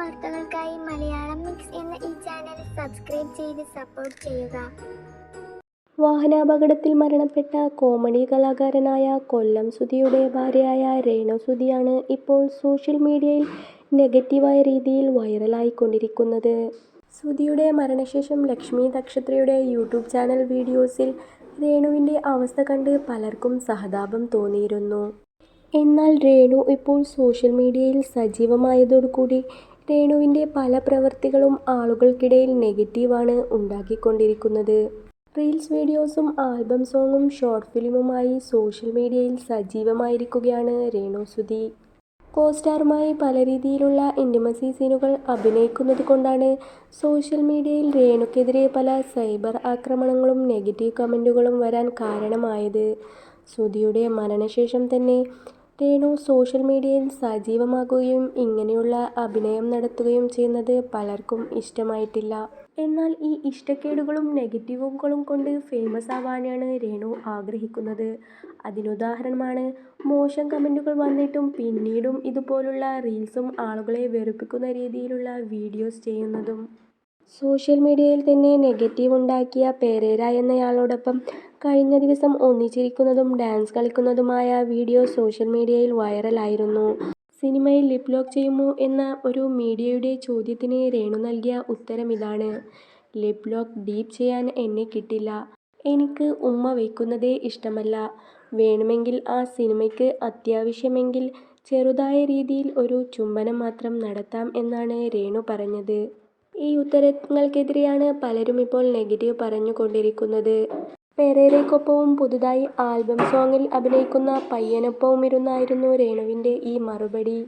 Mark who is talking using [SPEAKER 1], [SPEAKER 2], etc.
[SPEAKER 1] വാർത്തകൾക്കായി മലയാളം മിക്സ് എന്ന ഈ ചാനൽ സബ്സ്ക്രൈബ് ചെയ്ത് സപ്പോർട്ട് ചെയ്യുക.
[SPEAKER 2] വാഹനാപകടത്തിൽ മരണപ്പെട്ട കോമഡി കലാകാരനായ കൊല്ലം സുധിയുടെ ഭാര്യയായ രേണു സുധിയാണ് ഇപ്പോൾ സോഷ്യൽ മീഡിയയിൽ നെഗറ്റീവായ രീതിയിൽ വൈറലായിക്കൊണ്ടിരിക്കുന്നത്. സുധിയുടെ മരണശേഷം ലക്ഷ്മി നക്ഷത്രയുടെ യൂട്യൂബ് ചാനൽ വീഡിയോസിൽ രേണുവിന്റെ അവസ്ഥ കണ്ട് പലർക്കും സഹതാപം തോന്നിയിരുന്നു. എന്നാൽ രേണു ഇപ്പോൾ സോഷ്യൽ മീഡിയയിൽ സജീവമായതോടുകൂടി രേണുവിന്റെ പല പ്രവൃത്തികളും ആളുകൾക്കിടയിൽ നെഗറ്റീവാണ് ഉണ്ടാക്കിക്കൊണ്ടിരിക്കുന്നത്. റീൽസ് വീഡിയോസും ആൽബം സോങ്ങും ഷോർട്ട് ഫിലിമുമായി സോഷ്യൽ മീഡിയയിൽ സജീവമായിരിക്കുകയാണ് രേണു സുധി. കോസ്റ്റാറുമായി പല രീതിയിലുള്ള ഇന്റിമസി സീനുകൾ അഭിനയിക്കുന്നത് കൊണ്ടാണ് സോഷ്യൽ മീഡിയയിൽ രേണുക്കെതിരെ പല സൈബർ ആക്രമണങ്ങളും നെഗറ്റീവ് കമന്റുകളും വരാൻ കാരണമായത്. സുധിയുടെ മരണശേഷം തന്നെ രേണു സോഷ്യൽ മീഡിയയിൽ സജീവമാകുകയും ഇങ്ങനെയുള്ള അഭിനയം നടത്തുകയും ചെയ്യുന്നത് പലർക്കും ഇഷ്ടമായിട്ടില്ല. എന്നാൽ ഈ ഇഷ്ടക്കേടുകളും നെഗറ്റീവുകളും കൊണ്ട് ഫേമസ് ആവാനാണ് രേണു ആഗ്രഹിക്കുന്നത്. അതിനുദാഹരണമാണ് മോശം കമന്റുകൾ വന്നിട്ടും പിന്നീടും ഇതുപോലുള്ള റീൽസും ആളുകളെ വെറുപ്പിക്കുന്ന രീതിയിലുള്ള വീഡിയോസ് ചെയ്യുന്നതും. സോഷ്യൽ മീഡിയയിൽ തന്നെ നെഗറ്റീവ് ഉണ്ടാക്കിയ പെരേര എന്നയാളോടൊപ്പം കഴിഞ്ഞ ദിവസം ഒന്നിച്ചിരിക്കുന്നതും ഡാൻസ് കളിക്കുന്നതുമായ വീഡിയോ സോഷ്യൽ മീഡിയയിൽ വൈറലായിരുന്നു. സിനിമയിൽ ലിപ് ലോക്ക് ചെയ്യുമോ എന്ന ഒരു മീഡിയയുടെ ചോദ്യത്തിന് രേണു നൽകിയ ഉത്തരം ഇതാണ്. ലിപ് ലോക്ക് ഡീപ്പ് ചെയ്യാൻ എന്നെ കിട്ടില്ല. എനിക്ക് ഉമ്മ വയ്ക്കുന്നതേ ഇഷ്ടമല്ല. വേണമെങ്കിൽ ആ സിനിമയ്ക്ക് അത്യാവശ്യമെങ്കിൽ ചെറുതായ രീതിയിൽ ഒരു ചുംബനം മാത്രം നടത്താം എന്നാണ് രേണു പറഞ്ഞത്. ഈ ഉത്തരങ്ങൾക്കെതിരെയാണ് പലരും ഇപ്പോൾ നെഗറ്റീവ് പറഞ്ഞുകൊണ്ടിരിക്കുന്നത്. പെരേരയ്ക്കൊപ്പവും പുതുതായി ആൽബം സോങ്ങിൽ അഭിനയിക്കുന്ന പയ്യനൊപ്പവും ഇരുന്നായിരുന്നു രേണുവിന്റെ ഈ മറുപടി.